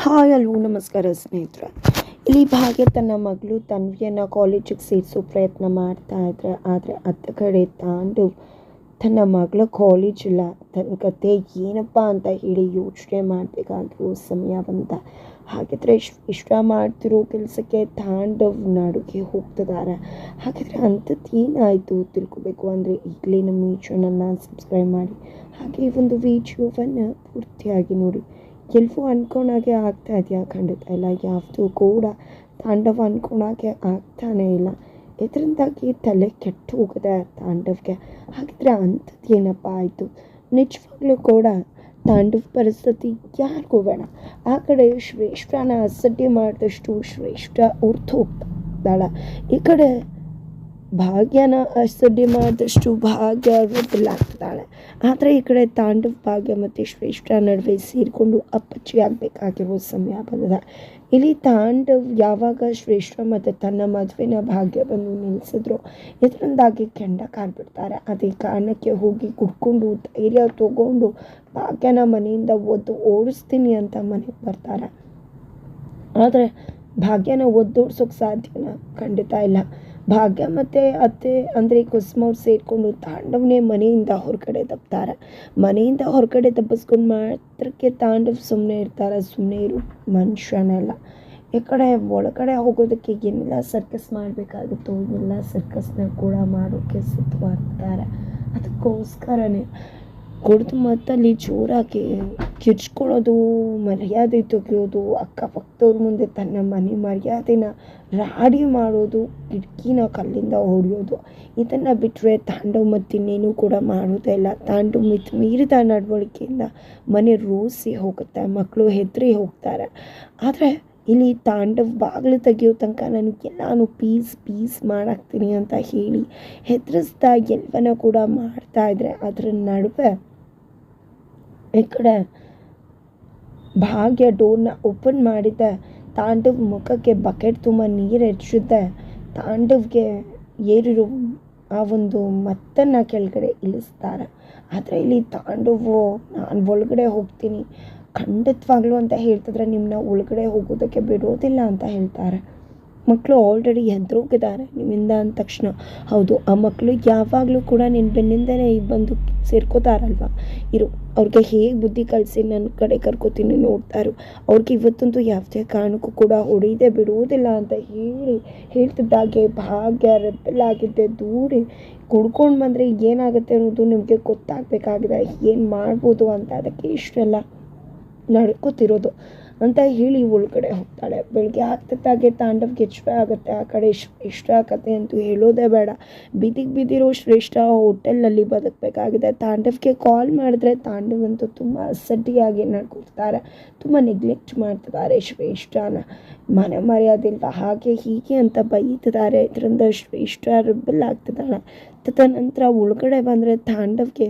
Hi ಅಲ್ವೂ ನಮಸ್ಕಾರ ಸ್ನೇಹಿತರೆ. ಇಲ್ಲಿ ಭಾಗ್ಯ ತನ್ನ ಮಗಳು ತನ್ವಿಯನ್ನು ಕಾಲೇಜಿಗೆ ಸೇರಿಸೋ ಪ್ರಯತ್ನ ಮಾಡ್ತಾ ಇದ್ರೆ, ಆದರೆ ಅತ್ತ ಕಡೆ ತಾಂಡು ತನ್ನ ಮಗಳ ಕಾಲೇಜ್ ಇಲ್ಲ ತನ್ನ ಕತೆ ಏನಪ್ಪ ಅಂತ ಹೇಳಿ ಯೋಚನೆ ಮಾಡಬೇಕಾಗಿರೋ ಸಮಯ ಬಂತ ಹಾಗಿದ್ರೆ ಇಷ್ಟ ಮಾಡ್ತಿರೋ ಕೆಲಸಕ್ಕೆ ತಾಂಡವ್ ನಡುಗೆ ಹೋಗ್ತಿದ್ದಾರೆ ಹಾಗಿದ್ರೆ ಅಂಥದ್ದು ಏನಾಯಿತು ತಿಳ್ಕೊಬೇಕು ಅಂದರೆ ಈಗಲೇ ನಮ್ಮ ಈ ಚಾನಲ್ನ ಸಬ್ಸ್ಕ್ರೈಬ್ ಮಾಡಿ. ಹಾಗೆ ಒಂದು ವಿಡಿಯೋವನ್ನು ಪೂರ್ತಿಯಾಗಿ ನೋಡಿ. ಎಲ್ಲವೂ ಅನ್ಕೊಳಕ್ಕೆ ಆಗ್ತಾ ಇದೆಯಾ ಖಂಡಿತ ಇಲ್ಲ. ಯಾವುದು ಕೂಡ ತಾಂಡವ ಅನ್ಕೊಳಕ್ಕೆ ಆಗ್ತಾನೇ ಇಲ್ಲ. ಇದರಿಂದಾಗಿ ತಲೆ ಕೆಟ್ಟು ಹೋಗಿದೆ ತಾಂಡವ್ಗೆ. ಹಾಗಿದ್ರೆ ಅಂಥದ್ದು ಏನಪ್ಪ ಆಯಿತು? ನಿಜವಾಗ್ಲೂ ಕೂಡ ತಾಂಡವ ಪರಿಸ್ಥಿತಿ ಯಾರಿಗೂ ಬೇಡ. ಆ ಕಡೆ ಶ್ರೇಷ್ಠನ ಅಸಡ್ಡೆ ಮಾಡಿದಷ್ಟು ಶ್ರೇಷ್ಠ ಉರ್ತು ಇದ್ದಾಳೆ ಈ ಕಡೆ ಭಾಗ್ಯನ ಅಸಡ್ಡೆ ಮಾಡಿದಷ್ಟು ಭಾಗ್ಯ ಆಗ್ತಾಳೆ ಆದರೆ ಈ ಕಡೆ ತಾಂಡವ ಭಾಗ್ಯ ಮತ್ತು ಶ್ರೇಷ್ಠ ನಡುವೆ ಸೇರಿಕೊಂಡು ಅಪ್ಪಚ್ಚಿ ಆಗಬೇಕಾಗಿರೋ ಸಮಯ ಬಂದಿದೆ. ಇಲ್ಲಿ ತಾಂಡವ್ ಯಾವಾಗ ಶ್ರೇಷ್ಠ ಮತ್ತು ತನ್ನ ಮದುವೆನ ಭಾಗ್ಯ ಬಂದು ನಿಲ್ಲಿಸಿದ್ರು ಇದರಿಂದಾಗಿ ಕೆಂಡ ಕಾಡ್ಬಿಡ್ತಾರೆ ಅದೇ ಕಾರಣಕ್ಕೆ ಹೋಗಿ ಕುಡ್ಕೊಂಡು ಧೈರ್ಯ ತಗೊಂಡು ಭಾಗ್ಯನ ಮನೆಯಿಂದ ಒದ್ದು ಓಡಿಸ್ತೀನಿ ಅಂತ ಮನೆಗೆ ಬರ್ತಾರೆ. ಆದರೆ ಭಾಗ್ಯನ ಒದ್ದೋಡ್ಸೋಕೆ ಸಾಧ್ಯನ ಖಂಡಿತ ಇಲ್ಲ. ಭಾಗ್ಯ ಮತ್ತು ಅತ್ತೆ ಅಂದರೆ ಕುಸುಮವ್ರು ಸೇರಿಕೊಂಡು ತಾಂಡವನೇ ಮನೆಯಿಂದ ಹೊರಗಡೆ ದಬ್ತಾರೆ ಮನೆಯಿಂದ ಹೊರಗಡೆ ತಪ್ಪಿಸ್ಕೊಂಡು ಮಾತ್ರಕ್ಕೆ ತಾಂಡವ್ ಸುಮ್ಮನೆ ಇರ್ತಾರೆ ಸುಮ್ಮನೆ ಇರು ಮನುಷ್ಯನೆಲ್ಲ. ಈ ಕಡೆ ಒಳಗಡೆ ಹೋಗೋದಕ್ಕೆ ಏನೆಲ್ಲ ಸರ್ಕಸ್ ಮಾಡಬೇಕಾಗಿತ್ತು, ಎಲ್ಲ ಸರ್ಕಸ್ನ ಕೂಡ ಮಾಡೋಕ್ಕೆ ಸಿದ್ಧವಾಗ್ತಾರೆ. ಅದಕ್ಕೋಸ್ಕರನೇ ಕುಡಿದು ಮತ್ತಲ್ಲಿ ಜೋರಾಗಿ ಕಿರ್ಚ್ಕೊಳ್ಳೋದು, ಮರ್ಯಾದೆ ತೆಗೆಯೋದು, ಅಕ್ಕಪಕ್ಕದವ್ರ ಮುಂದೆ ತನ್ನ ಮನೆ ಮರ್ಯಾದೆನ ರಾಡಿ ಮಾಡೋದು, ಕಿಟಕಿನ ಕಲ್ಲಿಂದ ಹೊಡೆಯೋದು, ಇದನ್ನು ಬಿಟ್ಟರೆ ತಾಂಡವ ಮತ್ತಿನ್ನೇನು ಕೂಡ ಮಾಡೋದೇ ಇಲ್ಲ. ತಾಂಡು ಮಿತ್ ಮೀರಿದ ನಡವಳಿಕೆಯಿಂದ ಮನೆ ರೋಸಿ ಹೋಗುತ್ತೆ, ಮಕ್ಕಳು ಹೆದರಿ ಹೋಗ್ತಾರೆ. ಆದರೆ ಇಲ್ಲಿ ತಾಂಡವ ಬಾಗಿಲು ತೆಗೆಯೋ ತನಕ ನನಗೆ ನಾನು ಪೀಸ್ ಪೀಸ್ ಮಾಡಾಕ್ತೀನಿ ಅಂತ ಹೇಳಿ ಹೆದರಿಸ್ತಾ ಎಲ್ಲವನ್ನ ಕೂಡ ಮಾಡ್ತಾ ಇದ್ರೆ ಅದರ ನಡುವೆ ಈ ಕಡೆ ಭಾಗ್ಯ ಡೋರ್ನ ಓಪನ್ ಮಾಡಿದ್ದೆ ತಾಂಡವ್ ಮುಖಕ್ಕೆ ಬಕೆಟ್ ತುಂಬ ನೀರು ಹೆಚ್ಚುತ್ತೆ ತಾಂಡವ್ಗೆ ಏರಿರೋ ಆ ಒಂದು ಮತ್ತನ್ನು ಕೆಳಗಡೆ ಇಳಿಸ್ತಾರೆ. ಆದರೆ ಇಲ್ಲಿ ತಾಂಡವು, ನಾನು ಒಳಗಡೆ ಹೋಗ್ತೀನಿ, ಖಂಡಿತವಾಗ್ಲೂ ಅಂತ ಹೇಳ್ತಿದ್ರೆ ನಿಮ್ಮನ್ನ ಒಳಗಡೆ ಹೋಗೋದಕ್ಕೆ ಬಿಡೋದಿಲ್ಲ ಅಂತ ಹೇಳ್ತಾರೆ. ಮಕ್ಕಳು ಆಲ್ರೆಡಿ ಎದ್ರೋಗಿದ್ದಾರೆ. ನಿಮ್ಮಿಂದ ಅಂದ ತಕ್ಷಣ, ಹೌದು, ಆ ಮಕ್ಕಳು ಯಾವಾಗಲೂ ಕೂಡ ನಿನ್ನ ಬೆನ್ನಿಂದನೇ ಬಂದು ಸೇರ್ಕೋತಾರಲ್ವ? ಇರು, ಅವ್ರಿಗೆ ಹೇಗೆ ಬುದ್ಧಿ ಕಲಿಸಿ ನನ್ನ ಕಡೆ ಕರ್ಕೋತೀನಿ ನೋಡ್ತಾರೋ ಅವ್ರಿಗೆ ಇವತ್ತಂತೂ ಯಾವುದೇ ಕಾರಣಕ್ಕೂ ಕೂಡ ಹೊಡೆಯದೆ ಬಿಡುವುದಿಲ್ಲ ಅಂತ ಹೇಳಿ ಹೇಳ್ತಿದ್ದಾಗೆ. ಭಾಗ್ಯ ರೆಬ್ಬಲ್ ಆಗಿದ್ದೆ ದೂಡಿ ಕುಡ್ಕೊಂಡು ಬಂದರೆ ಏನಾಗುತ್ತೆ ಅನ್ನೋದು ನಿಮಗೆ ಗೊತ್ತಾಗಬೇಕಾಗಿದೆ. ಏನು ಮಾಡ್ಬೋದು ಅಂತ ಅದಕ್ಕೆ ಇಷ್ಟೆಲ್ಲ ನಡ್ಕೋತಿರೋದು. ಅಂತ ಹೇಳಿ ಒಳಗಡೆ ಹೋಗ್ತಾಳೆ. ಬೆಳಗ್ಗೆ ಆಗ್ತತ್ತಾಗೆ ತಾಂಡವ್ಗೆ ಎಚ್ಚರ ಆಗುತ್ತೆ. ಆ ಕಡೆ ಇಷ್ಟ ಆಗತ್ತೆ ಅಂತೂ ಹೇಳೋದೇ ಬೇಡ. ಬಿದಿಗೆ ಬಿದ್ದಿರೋ ಶ್ರೇಷ್ಠ ಹೋಟೆಲ್ನಲ್ಲಿ ಬದುಕಬೇಕಾಗಿದೆ. ತಾಂಡವ್ಗೆ ಕಾಲ್ ಮಾಡಿದ್ರೆ ತಾಂಡವ್ ಅಂತೂ ತುಂಬ ಅಸಡ್ಡಿಯಾಗಿ ನಡ್ಕೊಳ್ತಾರೆ. ತುಂಬ ನೆಗ್ಲೆಕ್ಟ್ ಮಾಡ್ತಿದ್ದಾರೆ ಶ್ರೇಷ್ಠನ. ಮನೆ ಮರ್ಯಾದಿಲ್ವ ಹಾಗೆ ಹೀಗೆ ಅಂತ ಬೈತಿದ್ದಾರೆ. ಇದರಿಂದ ಶ್ರೇಷ್ಠ ರಿಬ್ಬಲ್ ಆಗ್ತಿದ್ದಾಳೆ. ತದನಂತರ ಒಳಗಡೆ ಬಂದರೆ ತಾಂಡವ್ಗೆ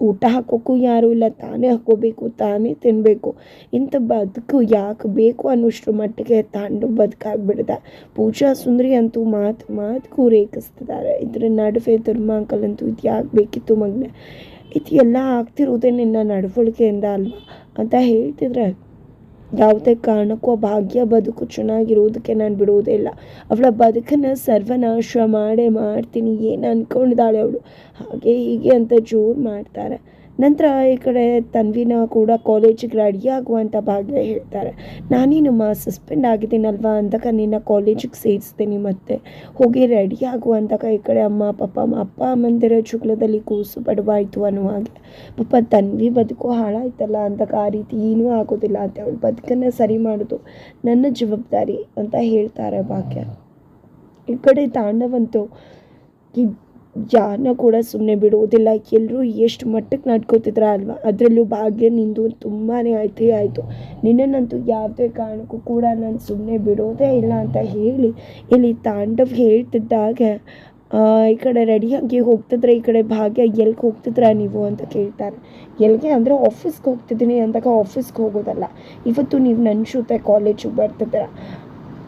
ಊಟ ಹಾಕೋಕ್ಕೂ ಯಾರೂ ಇಲ್ಲ, ತಾನೇ ಹಾಕೋಬೇಕು, ತಾನೇ ತಿನ್ನಬೇಕು ಇಂಥ ಬದುಕು ಯಾಕೆ ಬೇಕು ಅನ್ನೋಷ್ಟ್ರ ಮಟ್ಟಿಗೆ ತಾಂಡು ಬದುಕಾಗ್ಬಿಡ್ದ. ಪೂಜಾ ಸುಂದರಿ ಅಂತೂ ಮಾತು ಮಾತು ಕೂರೇಕಿಸ್ತಿದ್ದಾರೆ ಇದ್ರ ನಡುವೆ ಧರ್ಮಾಂಕಲ್ ಅಂತೂ ಇದು ಯಾಕೆ ಬೇಕಿತ್ತು ಮಗ್ನ? ಇದು ಎಲ್ಲ ಆಗ್ತಿರೋದೇ ನಿನ್ನ ನಡವಳಿಕೆಯಿಂದ ಅಲ್ವಾ? ಅಂತ ಹೇಳ್ತಿದ್ರೆ ಯಾವುದೇ ಕಾರಣಕ್ಕೂ ಆ ಭಾಗ್ಯ ಬದುಕು ಚೆನ್ನಾಗಿರೋದಕ್ಕೆ ನಾನು ಬಿಡುವುದೇ ಇಲ್ಲ ಅವಳ ಬದುಕನ್ನು ಸರ್ವನಾಶ ಮಾಡೇ ಮಾಡ್ತೀನಿ, ಏನು ಅಂದ್ಕೊಂಡಿದ್ದಾಳೆ ಅವಳು? ಹಾಗೆ ಹೀಗೆ ಅಂತ ಜೋರು ಮಾಡ್ತಾರೆ. ನಂತರ ಈ ಕಡೆ ತನ್ವಿನ ಕೂಡ ಕಾಲೇಜಿಗೆ ರೆಡಿ ಆಗುವಂಥ ಭಾಗ್ಯ ಹೇಳ್ತಾರೆ. ನಾನೇನಮ್ಮ ಸಸ್ಪೆಂಡ್ ಆಗಿದ್ದೀನಲ್ವಾ ಅಂದಾಗ ನಿನ್ನ ಕಾಲೇಜಿಗೆ ಸೇರಿಸ್ತೀನಿ ಮತ್ತೆ ಹೋಗಿ ರೆಡಿ ಆಗುವಂತಾಗ ಈ ಕಡೆ ಅಮ್ಮ ಪಾಪ ಅಪ್ಪ ಅಮ್ಮಂದಿರ ಜುಗ್ಲದಲ್ಲಿ ಕೂಸು ಪಡುವಾಯಿತು ಅನ್ನೋ ಹಾಗೆ. ಪಾಪ ತನ್ವಿ ಬದುಕು ಹಾಳಾಯ್ತಲ್ಲ ಅಂದಾಗ ಆ ರೀತಿ ಏನೂ ಆಗೋದಿಲ್ಲ ಅಂತ ಅವಳು ಬದುಕನ್ನು ಸರಿ ಮಾಡೋದು ನನ್ನ ಜವಾಬ್ದಾರಿ ಅಂತ ಹೇಳ್ತಾರೆ ಭಾಗ್ಯ. ಈ ಕಡೆ ತಾಂಡವಂತೂ ಯಾರನ್ನ ಕೂಡ ಸುಮ್ಮನೆ ಬಿಡುವುದಿಲ್ಲ. ಎಲ್ಲರೂ ಎಷ್ಟು ಮಟ್ಟಕ್ಕೆ ನಡ್ಕೋತಿದ್ರ ಅಲ್ವಾ? ಅದರಲ್ಲೂ ಭಾಗ್ಯ ನಿಂದು ತುಂಬಾ ಆಯ್ತೇ ಆಯಿತು. ನಿನ್ನನ್ನಂತೂ ಯಾವುದೇ ಕಾರಣಕ್ಕೂ ಕೂಡ ನಾನು ಸುಮ್ಮನೆ ಬಿಡೋದೇ ಇಲ್ಲ ಅಂತ ಹೇಳಿ ಇಲ್ಲಿ ತಾಂಡವ್ ಹೇಳ್ತಿದ್ದಾಗ ಈ ಕಡೆ ರೆಡಿಯಾಗಿ ಹೋಗ್ತಿದ್ರೆ, ಈ ಕಡೆ ಭಾಗ್ಯ ಎಲ್ಗೆ ಹೋಗ್ತಿದ್ರ ನೀವು ಅಂತ ಕೇಳ್ತಾರೆ. ಎಲ್ಲಿಗೆ ಅಂದರೆ ಆಫೀಸ್ಗೆ ಹೋಗ್ತಿದ್ದೀನಿ ಅಂದಾಗ ಆಫೀಸ್ಗೆ ಹೋಗೋದಲ್ಲ. ಇವತ್ತು ನೀವು ನನ್ನ ಜೊತೆ ಕಾಲೇಜಿಗೆ ಬರ್ತಿದ್ದೀರ?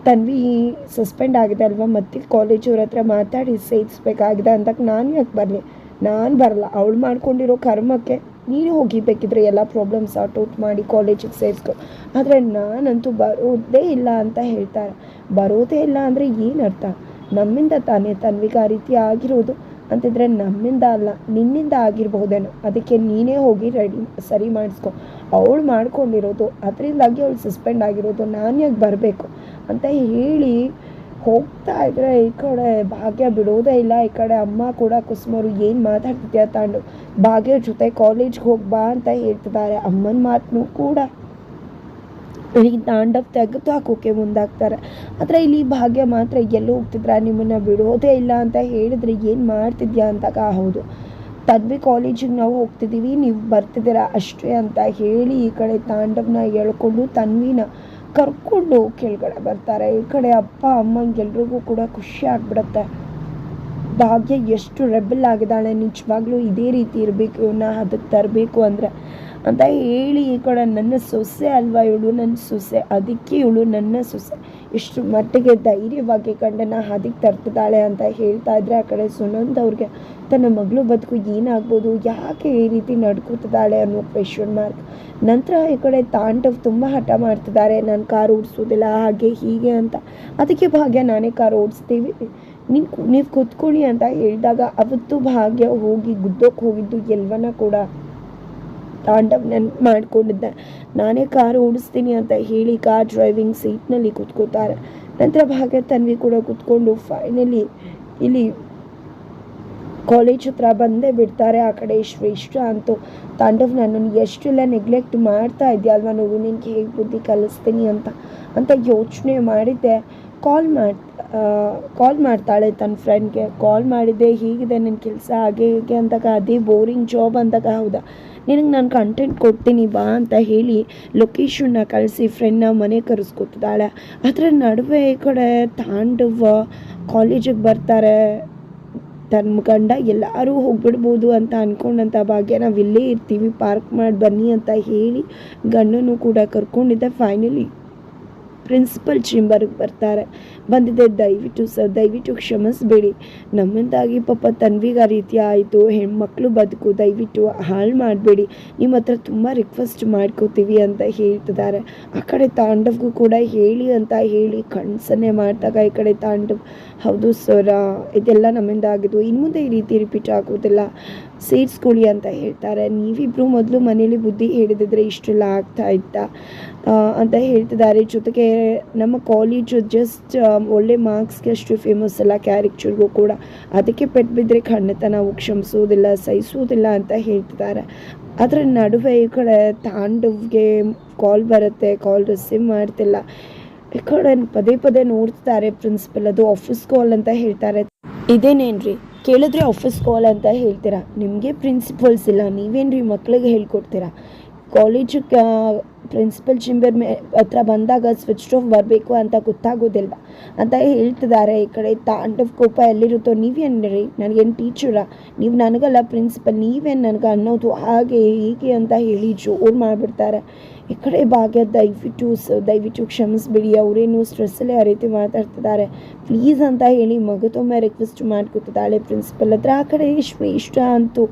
ತನ್ವಿ ಸಸ್ಪೆಂಡ್ ಆಗಿದೆ ಅಲ್ವಾ? ಮತ್ತೆ ಕಾಲೇಜವ್ರ ಹತ್ರ ಮಾತಾಡಿ ಸೇರಿಸ್ಬೇಕಾಗಿದೆ ಅಂತ ನಾನು ಯಾಕೆ ಬರಲಿ? ನಾನು ಬರಲ್ಲ. ಅವಳು ಮಾಡ್ಕೊಂಡಿರೋ ಕರ್ಮಕ್ಕೆ ನೀನು ಹೋಗಿ ಬೇಕಿದ್ರೆ ಎಲ್ಲ ಪ್ರಾಬ್ಲಮ್ ಸಾರ್ಟ್ ಔಟ್ ಮಾಡಿ ಕಾಲೇಜಿಗೆ ಸೇರಿಸ್ಕೊ. ಆದರೆ ನಾನಂತೂ ಬರೋದೇ ಇಲ್ಲ ಅಂತ ಹೇಳ್ತಾರೆ. ಬರೋದೇ ಇಲ್ಲ ಅಂದರೆ ಏನು ಅರ್ಥ ನಮ್ಮಿಂದ ತಾನೇ ತನ್ವಿಗೆ ಆ ರೀತಿ ಆಗಿರೋದು? ಅಂತಿದ್ರೆ ನಮ್ಮಿಂದ ಅಲ್ಲ, ನಿನ್ನಿಂದ ಆಗಿರ್ಬೋದೇನೋ ಅದಕ್ಕೆ ನೀನೇ ಹೋಗಿ ರೆಡಿ ಸರಿ ಮಾಡಿಸ್ಕೊ. ಅವಳು ಮಾಡ್ಕೊಂಡಿರೋದು, ಅದರಿಂದಾಗಿ ಅವಳು ಸಸ್ಪೆಂಡ್ ಆಗಿರೋದು ನಾನು ಯಾಕೆ ಬರಬೇಕು? ಅಂತ ಹೇಳಿ ಹೋಗ್ತಾ ಇದ್ರೆ ಈ ಕಡೆ ಭಾಗ್ಯ ಬಿಡೋದೇ ಇಲ್ಲ, ಈ ಕಡೆ ಅಮ್ಮ ಕೂಡ ಕುಸುಮರು ಏನು ಮಾತಾಡ್ತಿದ್ಯಾ ತಾಂಡು? ಭಾಗ್ಯ ಜೊತೆ ಕಾಲೇಜ್ಗೆ ಹೋಗ್ಬಾ ಅಂತ ಹೇಳ್ತಿದ್ದಾರೆ, ಅಮ್ಮನ ಮಾತನ್ನು ಕೂಡ. ಈ ತಾಂಡವ್ ತೆಗೆದು ಹಾಕೋಕೆ ಮುಂದಾಗ್ತಾರೆ. ಆದರೆ ಇಲ್ಲಿ ಭಾಗ್ಯ ಮಾತ್ರ ಎಲ್ಲೂ ಹೋಗ್ತಿದ್ರ? ನಿಮ್ಮನ್ನು ಬಿಡೋದೇ ಇಲ್ಲ ಅಂತ ಹೇಳಿದ್ರೆ ಏನು ಮಾಡ್ತಿದ್ಯಾ ಅಂತಾಗ ಹೌದು. ತದ್ವಿ ಕಾಲೇಜಿಗೆ ನಾವು ಹೋಗ್ತಿದ್ದೀವಿ ನೀವು ಬರ್ತಿದ್ದೀರಾ ಅಷ್ಟೇ ಅಂತ ಹೇಳಿ ಈ ಕಡೆ ತಾಂಡವ್ನ ಎಳ್ಕೊಂಡು ತನ್ವಿನ ಕರ್ಕೊಂಡು ಕೆಳಗಡೆ ಬರ್ತಾರೆ. ಈ ಕಡೆ ಅಪ್ಪ ಅಮ್ಮಂಗೆಲ್ರಿಗೂ ಕೂಡ ಖುಷಿ ಆಗ್ಬಿಡತ್ತೆ. ಭಾಗ್ಯ ಎಷ್ಟು ರೆಬಲ್ ಆಗಿದ್ದಾಳೆ. ನಿಜವಾಗ್ಲೂ ಇದೇ ರೀತಿ ಇರಬೇಕು ಇವನ್ನ ಅದಕ್ಕೆ ತರಬೇಕು ಅಂದರೆ ಅಂತ ಹೇಳಿ ಈ ಕಡೆ ನನ್ನ ಸೊಸೆ ಅಲ್ವಾ ಇವಳು? ನನ್ನ ಸೊಸೆ. ಅದಕ್ಕೆ ಇವಳು ನನ್ನ ಸೊಸೆ. ಇಷ್ಟು ಮಟ್ಟಿಗೆ ಧೈರ್ಯವಾಗಿ ಗಂಡನ ಹಾದಿಗೆ ತರ್ತಿದ್ದಾಳೆ ಅಂತ ಹೇಳ್ತಾ ಇದ್ರೆ ಆ ಕಡೆ ಸುನಂದ್ ಅವ್ರಿಗೆ, ತನ್ನ ಮಗಳು ಬದುಕು ಏನಾಗ್ಬೋದು? ಯಾಕೆ ಈ ರೀತಿ ನಡ್ಕೋತಿದ್ದಾಳೆ ಅನ್ನೋ ಕ್ವೆಶನ್ ಮಾರ್ಕ್ ನಂತರ ಈ ಕಡೆ ತಾಂಡವ್ ತುಂಬ ಹಠ ಮಾಡ್ತಿದ್ದಾರೆ. ನಾನು ಕಾರ್ ಓಡಿಸೋದಿಲ್ಲ, ಹಾಗೆ ಹೀಗೆ ಅಂತ. ಅದಕ್ಕೆ ಭಾಗ್ಯ ನಾನೇ ಕಾರ್ ಓಡಿಸ್ತೀವಿ. ನೀವು ನೀವು ಕೂತ್ಕೊಳ್ಳಿ ಅಂತ ಹೇಳಿದಾಗ ಅವತ್ತು ಭಾಗ್ಯ ಹೋಗಿ ಗುದ್ದೋಕೆ ಹೋಗಿದ್ದು ಎಲ್ವನ ಕೂಡ. ತಾಂಡವ್ ನೆನಪು ಮಾಡ್ಕೊಂಡಿದ್ದೆ. ನಾನೇ ಕಾರ್ ಓಡಿಸ್ತೀನಿ ಅಂತ ಹೇಳಿ ಕಾರ್ ಡ್ರೈವಿಂಗ್ ಸೀಟ್ನಲ್ಲಿ ಕೂತ್ಕೋತಾರೆ. ನಂತರ ಭಾಗ್ಯ ತನ್ವಿ ಕೂಡ ಕೂತ್ಕೊಂಡು ಫೈನಲಿ ಇಲ್ಲಿ ಕಾಲೇಜ್ ಹತ್ರ ಬಂದೇ ಬಿಡ್ತಾರೆ, ಆ ಕಡೆ ಶ್ರೇಷ್ಠ ಅಂತೂ. ತಾಂಡವ್ ನನ್ನನ್ನು ಎಷ್ಟೆಲ್ಲ ನೆಗ್ಲೆಕ್ಟ್ ಮಾಡ್ತಾ ಇದೆಯಲ್ವಾ ನೋವು ನಿನಗೆ ಹೇಗೆ ಬುದ್ಧಿ ಕಲಿಸ್ತೀನಿ ಅಂತ. ಅಂತ ಯೋಚನೆ ಮಾಡಿದ್ದೆ. ಕಾಲ್ ಮಾಡಿ ಕಾಲ್ ಮಾಡ್ತಾಳೆ ತನ್ನ ಫ್ರೆಂಡ್ಗೆ ಕಾಲ್ ಮಾಡಿದ್ದೆ, ಹೀಗಿದೆ ನಿನ್ನ ಕೆಲಸ ಹಾಗೆ ಹೀಗೆ ಅಂದಾಗ, ಅದೇ ಬೋರಿಂಗ್ ಜಾಬ್ ಅಂದಾಗ, ಹೌದಾ? ನಿನಗೆ ನಾನು ಕಂಟೆಂಟ್ ಕೊಡ್ತೀನಿ ಬಾ ಅಂತ ಹೇಳಿ ಲೊಕೇಶನ್ನ ಕಳಿಸಿ ಫ್ರೆಂಡ್ನ ಮನೆ ಕರೆಸ್ಕೊತಿದ್ದಾಳೆ. ಅದರ ನಡುವೆ ಈ ಕಡೆ ತಾಂಡವ ಕಾಲೇಜಿಗೆ ಬರ್ತಾರೆ. ತನ್ನ ಗಂಡ ಎಲ್ಲರೂ ಹೋಗ್ಬಿಡ್ಬೋದು ಅಂತ ಅಂದ್ಕೊಂಡಂಥ ಭಾಗ್ಯ, ನಾವು ಇಲ್ಲೇ ಇರ್ತೀವಿ ಪಾರ್ಕ್ ಮಾಡಿ ಬನ್ನಿ ಅಂತ ಹೇಳಿ ಗಂಡನೂ ಕೂಡ ಕರ್ಕೊಂಡಿದ್ದೆ. ಫೈನಲಿ ಪ್ರಿನ್ಸಿಪಲ್ ಚೇಂಬರ್ಗೆ ಬರ್ತಾರೆ. ಬಂದಿದ್ದೆ ದಯವಿಟ್ಟು ಸರ್ ದಯವಿಟ್ಟು ಕ್ಷಮಿಸ್ಬೇಡಿ. ನಮ್ಮಿಂದಾಗಿ ಪಾಪ ತನ್ವಿಗೆ ಆ ರೀತಿ ಆಯಿತು. ಹೆಣ್ಮಕ್ಳು ಬದುಕು ದಯವಿಟ್ಟು ಹಾಳು ಮಾಡಬೇಡಿ. ನಿಮ್ಮ ಹತ್ರ ತುಂಬ ರಿಕ್ವೆಸ್ಟ್ ಮಾಡ್ಕೋತೀವಿ ಅಂತ ಹೇಳ್ತಿದ್ದಾರೆ. ಆ ಕಡೆ ತಾಂಡವ್ಗೂ ಕೂಡ ಹೇಳಿ ಅಂತ ಹೇಳಿ ಕಣ್ಸನ್ನೇ ಮಾಡಿದಾಗ ಈ ಕಡೆ ತಾಂಡವ್, ಹೌದು ಸರ್, ಇದೆಲ್ಲ ನಮ್ಮಿಂದ ಆಗಿದ್ದು ಇನ್ನು ಮುಂದೆ ಈ ರೀತಿ ರಿಪೀಟ್ ಆಗೋದಿಲ್ಲ. ಸೇರಿಸ್ಕೊಳ್ಳಿ ಅಂತ ಹೇಳ್ತಾರೆ. ನೀವಿಬ್ಬರು ಮೊದಲು ಮನೇಲಿ ಬುದ್ಧಿ ಹೇಳಿದಿದ್ರೆ ಇಷ್ಟೆಲ್ಲ ಆಗ್ತಾ ಇತ್ತಾ? ಅಂತ ಹೇಳ್ತಿದ್ದಾರೆ. ಜೊತೆಗೆ ನಮ್ಮ ಕಾಲೇಜು ಜಸ್ಟ್ ಒಳ್ಳೆ ಮಾರ್ಕ್ಸ್ಗೆ ಅಷ್ಟು ಫೇಮಸ್ ಅಲ್ಲ ಕ್ಯಾರೆಕ್ಟರ್ಗೂ ಕೂಡ. ಅದಕ್ಕೆ ಪೆಟ್ಟು ಬಿದ್ದರೆ ಖಂಡಿತ ನಾವು ಕ್ಷಮಿಸೋದಿಲ್ಲ, ಸಹಿಸೋದಿಲ್ಲ ಅಂತ ಹೇಳ್ತಿದ್ದಾರೆ. ಅದರ ನಡುವೆ ಈ ಕಡೆ ತಾಂಡವ್ಗೆ ಕಾಲ್ ಬರುತ್ತೆ ಕಾಲ್ ರಿಸೀವ್ ಮಾಡ್ತಿಲ್ಲ. ಈ ಕಡೆ ಪದೇ ಪದೇ ನೋಡ್ತಿದ್ದಾರೆ ಪ್ರಿನ್ಸಿಪಲ್ ಅದು ಆಫೀಸ್ ಕಾಲ್ ಅಂತ ಹೇಳ್ತಾರೆ. ಇದೇನೇನ್ರಿ? ಕೇಳಿದ್ರೆ ಆಫೀಸ್ ಕಾಲ್ ಅಂತ ಹೇಳ್ತೀರಾ? ನಿಮಗೆ ಪ್ರಿನ್ಸಿಪಲ್ಸ್ ಇಲ್ಲ, ನೀವೇನ್ರಿ ಮಕ್ಕಳಿಗೆ ಹೇಳ್ಕೊಡ್ತೀರಾ? ಕಾಲೇಜು ಪ್ರಿನ್ಸಿಪಲ್ ಚೇಂಬರ್ ಮೇ, ಹತ್ರ ಬಂದಾಗ ಸ್ವಿಚ್ ಆಫ್ ಬರಬೇಕು ಅಂತ ಗೊತ್ತಾಗೋದಿಲ್ವ? ಅಂತ ಹೇಳ್ತಿದ್ದಾರೆ ಈ ಕಡೆ ತಾಂಡವ್ ಕೋಪ ಎಲ್ಲಿರುತ್ತೋ ನೀವೇನ್ರಿ? ನನಗೇನು ಟೀಚರಾ ನೀವು ನನಗಲ್ಲ ಪ್ರಿನ್ಸಿಪಲ್ ನೀವೇನು ನನಗೆ ಅನ್ನೋದು ಹಾಗೆ ಹೀಗೆ ಅಂತ ಹೇಳಿ ಜೋರು ಮಾಡಿಬಿಡ್ತಾರೆ. ಈ ಕಡೆ ಭಾಗ್ಯ ದಯವಿಟ್ಟು ದಯವಿಟ್ಟು ಕ್ಷಮಿಸ್ಬಿಡಿ, ಅವರೇನು ಸ್ಟ್ರೆಸ್ಸಲ್ಲೇ ಆ ರೀತಿ ಮಾತಾಡ್ತಿದ್ದಾರೆ. ಪ್ಲೀಸ್ ಅಂತ ಹೇಳಿ ಮಗದೊಮ್ಮೆ ರಿಕ್ವೆಸ್ಟ್ ಮಾಡ್ಕೊತಿದ್ದಾಳೆ ಪ್ರಿನ್ಸಿಪಲ್ ಹತ್ರ. ಆ ಕಡೆ ಶ್ರೇಷ್ಠ ಅಂತೂ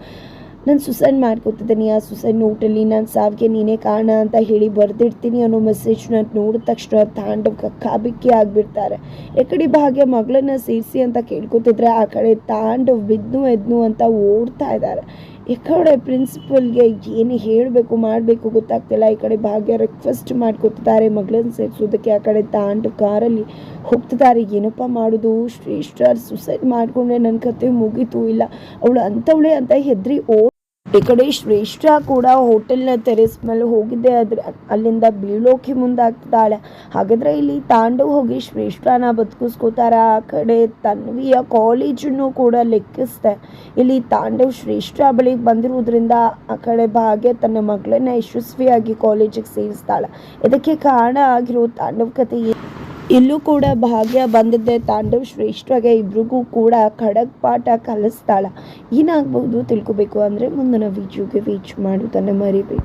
ನಾನು ಸುಸೈಡ್ ಮಾಡ್ಕೊತಿದ್ದೀನಿ. ಆ ಸುಸೈಡ್ ನೋಟಲ್ಲಿ ನಾನು ಸಾವಿಗೆ ನೀನೇ ಕಾರಣ ಅಂತ ಹೇಳಿ ಬರೆದಿಡ್ತೀನಿ ಅನ್ನೋ ಮೆಸೇಜ್ನ ನೋಡಿದ ತಕ್ಷಣ ತಾಂಡವ ಕಕ್ಕಾಬಿಕ್ಕಿ ಆಗಿಬಿಡ್ತಾರೆ. ಎಕಡಿ ಕಡೆ ಭಾಗ್ಯ ಮಗಳನ್ನ ಸೇರಿಸಿ ಅಂತ ಕೇಳ್ಕೊತಿದ್ರೆ ಆ ಕಡೆ ತಾಂಡವ್ ಬಿದ್ನು ಎದ್ನು ಅಂತ ಓಡ್ತಾ ಇದ್ದಾರೆ ಈ ಕಡೆ ಪ್ರಿನ್ಸಿಪಲ್ಗೆ ಏನು ಹೇಳಬೇಕು ಮಾಡಬೇಕು ಗೊತ್ತಾಗ್ತಿಲ್ಲ. ಈ ಕಡೆ ಭಾಗ್ಯ ರಿಕ್ವೆಸ್ಟ್ ಮಾಡ್ಕೊತಿದ್ದಾರೆ ಮಗಳನ್ನ ಸೇರಿಸೋದಕ್ಕೆ. ಆ ಕಡೆ ತಾಂಡು ಕಾರಲ್ಲಿ ಹೋಗ್ತಿದ್ದಾರೆ ಏನಪ್ಪ ಮಾಡೋದು? ಶ್ರೇಷ್ಠ ಸುಸೈಡ್ ಮಾಡಿಕೊಂಡ್ರೆ ನನ್ನ ಕತೆ ಮುಗೀತು ಇಲ್ಲ. ಅವಳು ಅಂಥವಳೆ ಅಂತ ಹೆದ್ರಿ ಓ ಈ ಕಡೆ ಶ್ರೇಷ್ಠ ಕೂಡ ಹೋಟೆಲ್ನ ಟೆರೆಸ್ ಮೇಲೆ ಹೋಗಿದ್ದೆ ಆದ್ರೆ ಅಲ್ಲಿಂದ ಬೀಳೋಕೆ ಮುಂದಾಗ್ತಿದ್ದಾಳೆ. ಹಾಗಾದ್ರೆ ಇಲ್ಲಿ ತಾಂಡವ್ ಹೋಗಿ ಶ್ರೇಷ್ಠನ ಬದುಕಿಸ್ಕೋತಾರ. ಆ ಕಡೆ ತನ್ವಿಯ ಕಾಲೇಜನ್ನು ಕೂಡ ಲೆಕ್ಕಿಸ್ತೆ. ಇಲ್ಲಿ ತಾಂಡವ್ ಶ್ರೇಷ್ಠ ಬಳಿಗೆ ಬಂದಿರೋದ್ರಿಂದ ಆ ಕಡೆ ಭಾಗ್ಯ ತನ್ನ ಮಗಳನ್ನ ಯಶಸ್ವಿಯಾಗಿ ಕಾಲೇಜಿಗೆ ಸೇರಿಸ್ತಾಳೆ. ಇದಕ್ಕೆ ಕಾರಣ ಆಗಿರೋ ತಾಂಡವ್ ಏ- ಇಲ್ಲೂ ಕೂಡ ಭಾಗ್ಯ ಬಂದಿದ್ದೆ. ತಾಂಡವ್ ಶ್ರೇಷ್ಠಗೆ ಇಬ್ರಿಗೂ ಕೂಡ ಖಡಕ್ ಪಾಠ ಕಲಿಸ್ತಾಳ. ಏನಾಗ್ಬೋದು ತಿಳ್ಕೊಬೇಕು ಅಂದರೆ ಮುಂದಿನ ವೀಡಿಯೋಗೆ ವೀಚ್ ಮಾಡೋದನ್ನು ಮರಿಬೇಡಿ